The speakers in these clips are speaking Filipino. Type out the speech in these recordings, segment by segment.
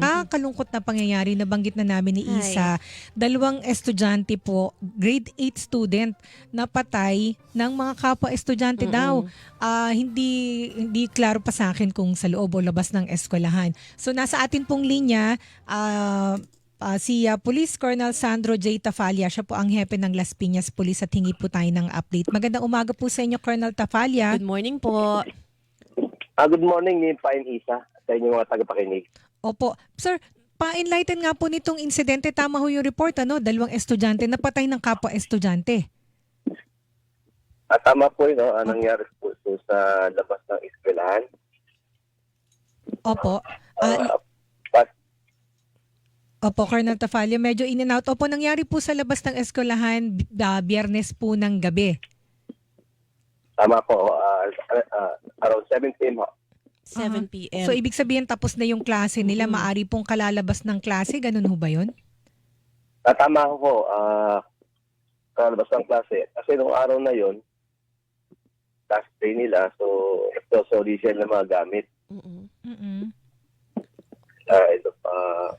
nakakalungkot na pangyayari na banggit na namin ni Ay. Isa. Dalawang estudyante po, grade 8 student, napatay ng mga kapwa estudyante Mm-mm. daw. Ah, hindi hindi klaro pa sa akin kung sa loob o labas ng eskwelahan. So nasa atin pong linya ah, ah, si ah, Police Colonel Sandro J. Tafalia. Siya po ang hepe ng Las Piñas Police at hingi po tayo ng update. Magandang umaga po sa inyo, Colonel Tafalia. Good morning po. Ah, good morning, ni Pain Isa, sa inyong mga tagapakinig. Opo. Sir, pa-enlighten nga po nitong insidente. Tama ho yung report, ano? Dalawang estudyante napatay ng kapwa estudyante. At tama po yun, no, ang nangyari po so, sa labas ng eskwelahan. Opo. Ah, Ah, pas- opo, Colonel Tafalia, medyo in and out. Opo, nangyari po sa labas ng eskwelahan ah, biyernes po ng gabi. tama po, ah, ah, around 7 p.m. ho. 7 p.m. So, ibig sabihin tapos na yung klase nila. Mhm. Maari pong kalalabas ng klase. Ganun ho ba yun? Ah, tama ko po, ah, kalabas ng klase. Kasi nung araw na yon last day nila, so nagsusoli sila ng mga gamit. Mm-mm. mm Uh, ito, ah,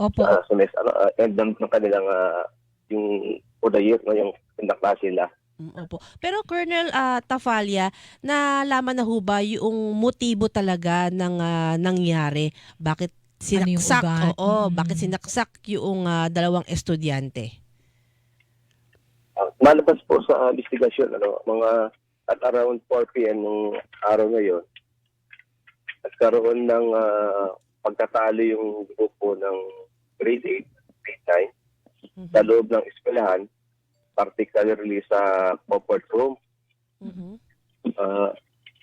Opo. ah, so next, ano, ah, end ng ng kanilang, ah, yung for the year, no, yung pindaklase nila. Mm, Opo. Pero Colonel ah, Tafalia, nalaman na ho ba yung motibo talaga ng ah, nangyari? Bakit Ano sinaksak? ugat? Oo, Mm. bakit sinaksak yung ah, dalawang estudyante? Ah, malabas po sa uh, investigasyon, ano, mga at around 4 p.m. nung araw na yon, nagkaroon ng ah, pagkatalo yung grupo ng grade 8, grade 9 Mhm. sa loob ng eskwelahan, particularly sa comfort room. Mhm. Uh,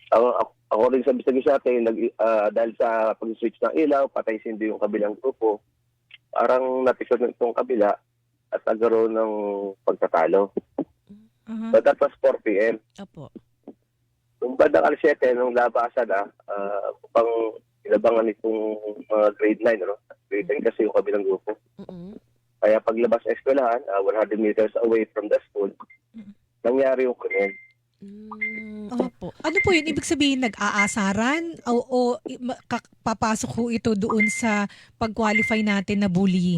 ako, ako, ako rin sa investigasyon natin, nag, ah, dahil sa pag-switch ng ilaw, patay sindi yung kabilang grupo, parang napisod ng itong kabila at nagkaroon ng pagkatalo. Aha. But that was 4 p.m. Opo. Nung bandang alas 7, nung labasan na, uh, upang ilabangan itong mga grade 9, ano? Grade 9 kasi yung kabilang grupo. Mm-mm. Kaya paglabas sa eskwelahan, uh, 100 meters away from the school, nangyari yung krimen. Mm, Oh. Opo. Ano po yun? Ibig sabihin, nag-aasaran? O, o papasok ho ito doon sa pag-qualify natin na bullying?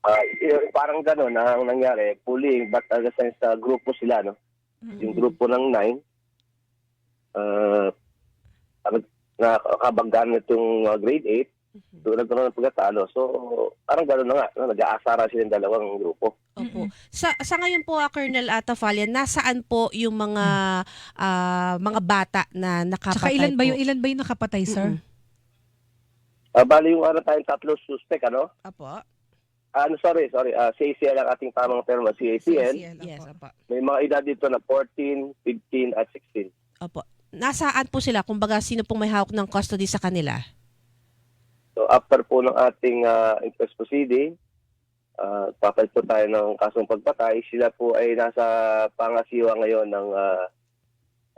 Uh, parang gano'n ang nangyari, bullying, but at the sense, uh, grupo sila, no? Yung grupo ng 9, uh, nakakabanggan nitong uh, grade 8, Mhm. doon nagkaroon ng pagkatalo. So, parang gano'n na nga, no? nag-aasara silang dalawang grupo. Opo. Sa sa ngayon po ah, Colonel Atafalia, nasaan po yung mga ah, mga bata na nakapatay Tsaka ilan ba yung ilan ba yung nakapatay, sir? Mm-mm. Uh, bali yung ano tayong tatlo suspect, ano? Opo. Ah, ano, sorry, sorry. Uh, CACL ang ating tamang termo, CACL. Yes, opo. opo. May mga edad dito na 14, 15, at 16. Opo. Nasaan po sila? Kumbaga, sino pong may hawak ng custody sa kanila? So, after po ng ating uh, inquest proceeding, uh, papalit po tayo ng kasong pagpatay. Sila po ay nasa pangasiwa ngayon ng uh,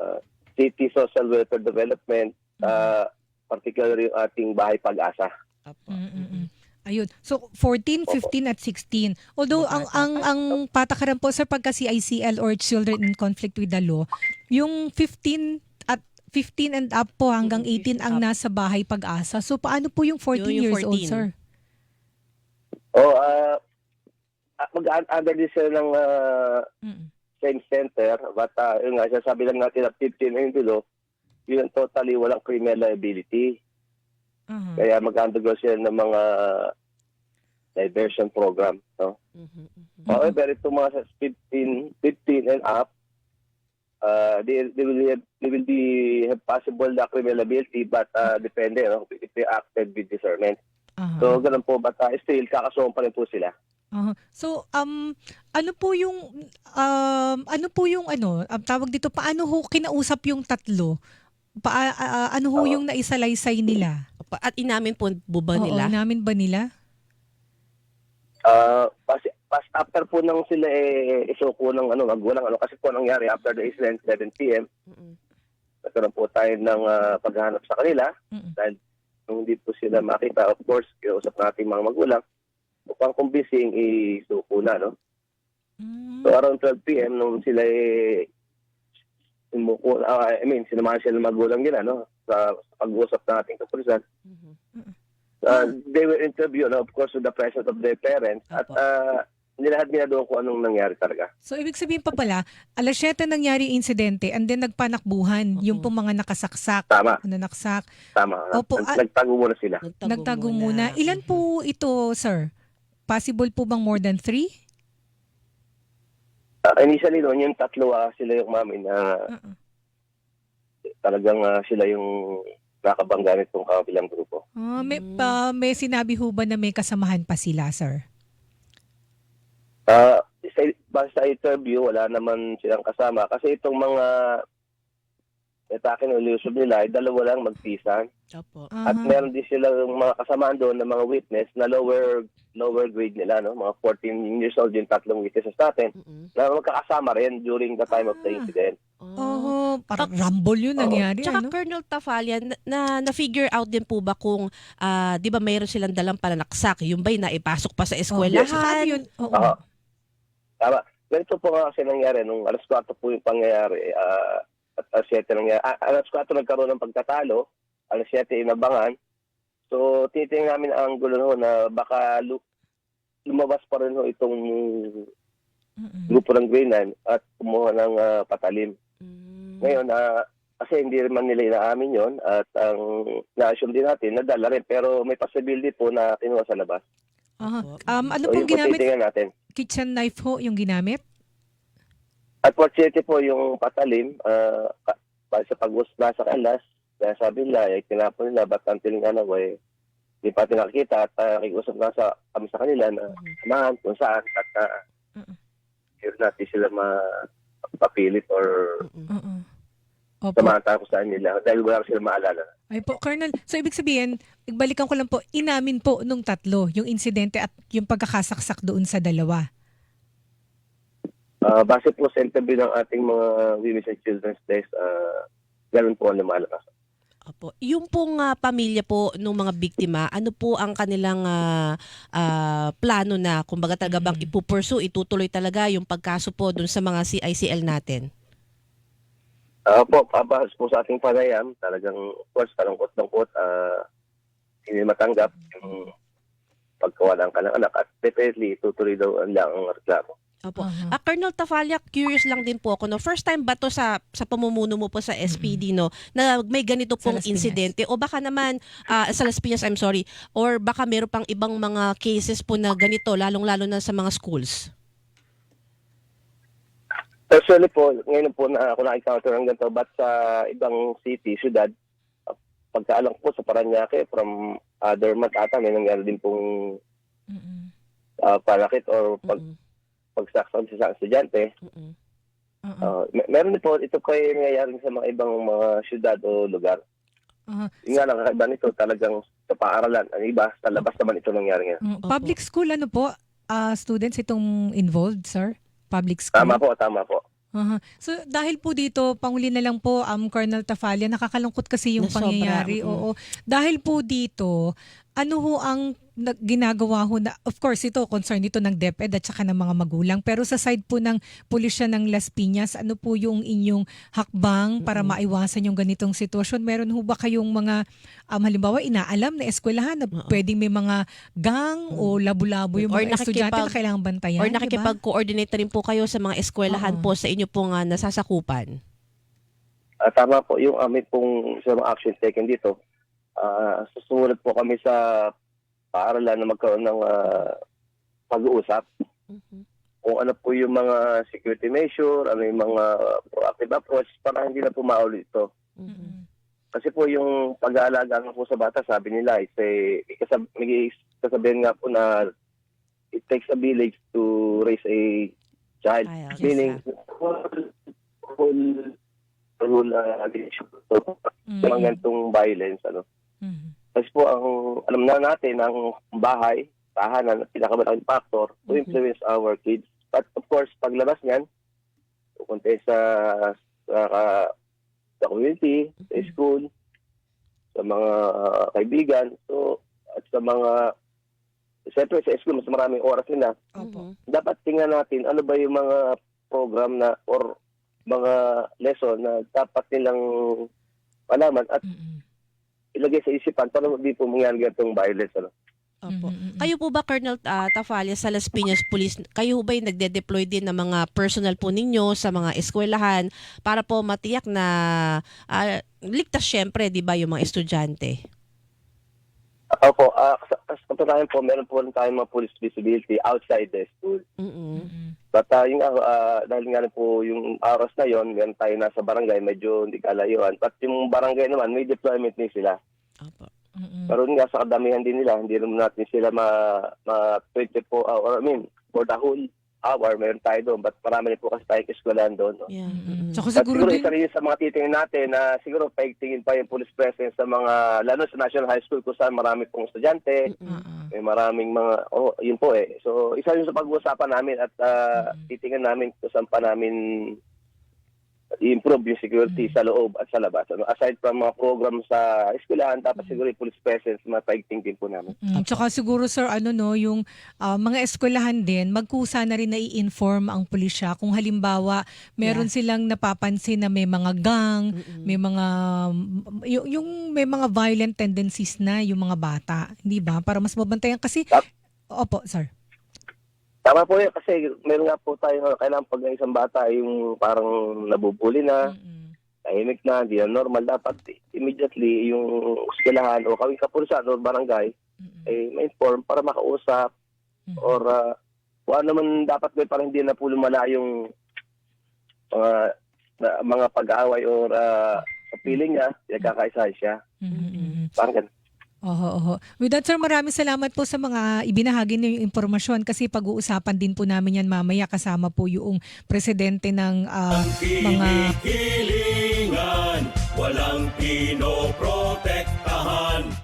uh, City Social Welfare Development, uh, particularly yung ating bahay pag-asa. Ayun. So 14, 15 at 16. Although ang ang ang patakaran po sa pagka CICL or Children in Conflict with the Law, yung 15 at 15 and up po hanggang 18 ang nasa bahay pag-asa. So paano po yung 14 Yun, yung years old, 14. sir? O, uh, mag-under din sila ng uh, Mm. same center, but uh, yun nga, sasabi lang natin na 15 and below, yun totally walang criminal liability. Aha. Kaya mag-undergo sila ng mga diversion program. No? Mhm, mhm. However, itong mga sa 15, 15 and up, uh, they, they, will, have- they will be have possible na criminal liability but uh, depende no? if they acted with discernment. Aha. So, ganun po, but uh, still, kakasuhan pa rin po sila. Aha. So, um, ano po yung, um, ano po yung, ano, ang tawag dito, paano ho kinausap yung tatlo? Pa, ah, ano ho Oo. yung naisalaysay nila? At inamin po ba Oo, nila? namin ba nila? Uh, pas, pas after po nang sila eh, isuko ng ano, magulang, ano, kasi po nangyari after the incident, 7 p.m., Mm-mm. nagkaroon po tayo ng ah, paghahanap sa kanila. Mm-mm. Dahil nung hindi po sila makita, of course, kinausap natin mga magulang, upang kumbising isuko na, no? Mm. So around 12 p.m. nung sila eh, umuko, ah, I mean, sinamahan sila ng magulang nila, no? sa pag-uusap ng ating kapulisan. Mhm. Uh, they were interviewed, of course, with the presence of their parents. At uh, nilahad nila doon kung anong nangyari talaga. So ibig sabihin pa pala, alas 7 nangyari yung insidente and then nagpanakbuhan yung pong mga nakasaksak, Tama, nanaksak. tama. Opo, Nag- ah- Nagtago muna sila. Nagtago, Nagtago muna. Ilan Mhm. po ito, sir? Possible po bang more than three? Uh, initially noon, yung tatlo ah, sila yung mami na Uh-uh. talagang ah, sila yung nakabangga nitong kabilang grupo. Ah, may, pa, may sinabi ho ba na may kasamahan pa sila, sir? Uh, sa, basta interview, wala naman silang kasama. Kasi itong mga atake ng ilusog nila, ay dalawa lang magpisan. Opo. At Aha. meron din silang mga kasamaan doon na mga witness na lower lower grade nila, no? mga 14 years old yung tatlong witnesses natin, Mhm. na magkakasama rin during the time of the Ah. incident. Oo, parang rumble yun Oo. nangyari. Tsaka ano? Colonel Tafalia, na, na, na-figure out din po ba kung, ah, di ba mayroon silang dalang pananaksak, yung ba'y naipasok pa sa Oh, eskwelahan? yes, paano yun? Oo. Oo. Tama. Ganito po kasi nangyari, nung alas 4 po yung pangyayari, ah, at alas 7 nangyari, ah, alas 4 nagkaroon ng pagtatalo, alas 7 inabangan. So, titingnan namin ang gulo ho na baka lu- lumabas pa rin ho itong Mm-mm. grupo ng Green Line at kumuha ng ah, patalim. Mm. Ngayon, ah, kasi hindi man nila inaamin yon at ang na-assume din natin, nadala rin. Pero may possibility po na kinuha sa labas. Aha. Opo. Um, ano So, pong po ginamit? natin. Kitchen knife ho yung ginamit? At fortunately po yung patalim, ah, ka- pa- sa pag nasa kalas, kaya sabi nila, ay tinapon nila, ba't until nga na, eh, di pa natin nakikita at uh, nakikusap nga sa, kami sa kanila na samahan kung saan at uh, hindi natin sila mapapilit or Mhm. Opo. samahan tayo kung saan nila dahil wala sila maalala. Ay po, Colonel. So, ibig sabihin, igbalikan ko lang po, inamin po nung tatlo, yung insidente at yung pagkakasaksak doon sa dalawa. Ah, base po sa interview ng ating mga Women's and Children's Desk, uh, ganun po ang lumalabas. Opo. Yung pong ah, pamilya po ng mga biktima, ano po ang kanilang ah, ah, plano na kumbaga talaga bang Mm. ipupursue, itutuloy talaga yung pagkaso po dun sa mga CICL natin? Ah, po, abas po sa ating panayam, talagang, of course, kalungkot-lungkot, ah, hindi matanggap yung pagkawala ng kanilang anak at definitely tutuloy daw ang lang ang reklamo. Opo. Aha. Ah, Colonel Tafalia, curious lang din po ako. No? First time ba to sa, sa pamumuno mo po sa SPD, no? Na may ganito pong insidente? O baka naman, ah, sa Las Piñas, I'm sorry, or baka meron pang ibang mga cases po na ganito, lalong-lalo na sa mga schools? Personally po, ngayon po na ako na-encounter ng ganito, but sa ibang city, syudad, ah, pagkaalam ko sa Paranaque, from other month ata, may nangyari din pong Mm-mm. ah, panakit or pag, Mm-mm. pagsaksak sa isang estudyante. Mm-mm. Oo. Ah, mer- meron din po, ito po ay nangyayari sa mga ibang mga syudad o lugar. Aha. Yung nga lang, kakaiba nito talagang sa paaralan. Ang iba, sa labas naman ito nangyari ngayon. Mm. Public school, ano po? Ah, students itong involved, sir? Public school? Tama po, tama po. Aha. So dahil po dito, panghuli na lang po, um, Colonel Tafalia, nakakalungkot kasi yung Na sobra, pangyayari. mm. Oo. Dahil po dito, ano ho ang nag- ginagawa ho na, of course ito, concern ito ng DepEd at saka ng mga magulang. Pero sa side po ng pulisya ng Las Piñas, ano po yung inyong hakbang para Mm. maiwasan yung ganitong sitwasyon? Meron ho ba kayong mga, um, halimbawa, inaalam na eskwelahan na Oo. pwedeng may mga gang o labo-labo yung Or mga estudyante na kailangang bantayan? Or nakikipag-coordinate na rin po kayo sa mga eskwelahan Oo. po sa inyo pong ah, nasasakupan? Ah, tama po, yung amin pong sa mga action taken dito, ah susunod po kami sa paaralan na magkaroon ng ah, pag-uusap Mhm. kung ano po yung mga security measure, ano yung mga proactive approach para hindi na po maulit ito. Mhm. Mm. Kasi po yung pag-aalaga nga po sa bata, sabi nila, is may kasab- may kasabihan nga po na it takes a village to raise a child. Ay, okay, Meaning, whole, whole, uh, Mm. mga ganitong violence. Ano. Kasi po, ang, alam na natin, ang bahay, tahanan, ang pinakamalaking factor to Mhm. influence our kids. But of course, paglabas niyan, pupunta sa, sa, sa community, sa Mhm. school, sa mga uh, kaibigan, so, at sa mga, siyempre sa school, mas maraming oras nila. Opo. Mhm. Dapat tingnan natin ano ba yung mga program na or mga lesson na dapat nilang malaman at Mm-mm. Ilagay sa isipan para hindi po mangyari ganitong violence. Ano? Opo. Mhm, mhm. Kayo po ba, Colonel ah, Tafalia, sa Las Piñas Police, kayo ba yung nagde-deploy din ng mga personal po ninyo sa mga eskwelahan para po matiyak na ah, ligtas syempre, di ba, yung mga estudyante? Opo, uh, sa, sa katunayan po, meron po tayong mga police visibility outside the school. Mm-mm. Mhm. But uh, yung, uh, dahil nga po yung aros na yon, meron tayo nasa barangay, medyo hindi kalayuan. But yung barangay naman, may deployment din sila. Opo. Pero yun nga sa kadamihan din nila, hindi naman natin sila ma, ma 24 hour, I mean, for the whole hour, meron tayo doon. But marami rin po kasi tayong eskwelahan doon. No? Yeah. Mhm. mm-mm. Tsaka At siguro siguro din, isa rin sa mga titingin natin na siguro paigtingin pa yung police presence sa mga, lalo sa National High School kung saan marami pong estudyante, Mm-mm. Ah, ah. may maraming mga, oh, yun po eh. So, isa yun sa pag-uusapan namin at uh, Mhm. titingnan namin kung saan pa namin i-improve yung security sa loob at sa labas. Ano, aside from mga program sa eskwelahan, dapat siguro yung police presence, mapaigting din po namin. Mm, tsaka siguro sir ano no yung ah, mga eskwelahan din magkusa na rin na i-inform ang pulisya kung halimbawa meron silang napapansin na may mga gang, Mm-mm. may mga yung, yung may mga violent tendencies na yung mga bata, hindi ba? Para mas mabantayan kasi. Opo, sir. Tama po yun kasi meron nga po tayo, kailangan pag ang isang bata yung parang nabubuli na, Mm-mm. tahimik na, hindi na normal, dapat immediately yung eskwelahan o kawing kapulisan o barangay Mm-mm. ay ma-inform para makausap Mm-mm. or uh, kung ano man dapat gawin para hindi na po lumala yung mga na- mga pag-aaway or uh, feeling niya, pinagkakaisahan siya. Mhm, mhm. Parang ganun. Oho, oho. With that, sir, maraming salamat po sa mga ibinahagi niyo yung impormasyon kasi pag-uusapan din po namin yan mamaya kasama po yung presidente ng ah, mga Hilingan, walang pinoprotektahan.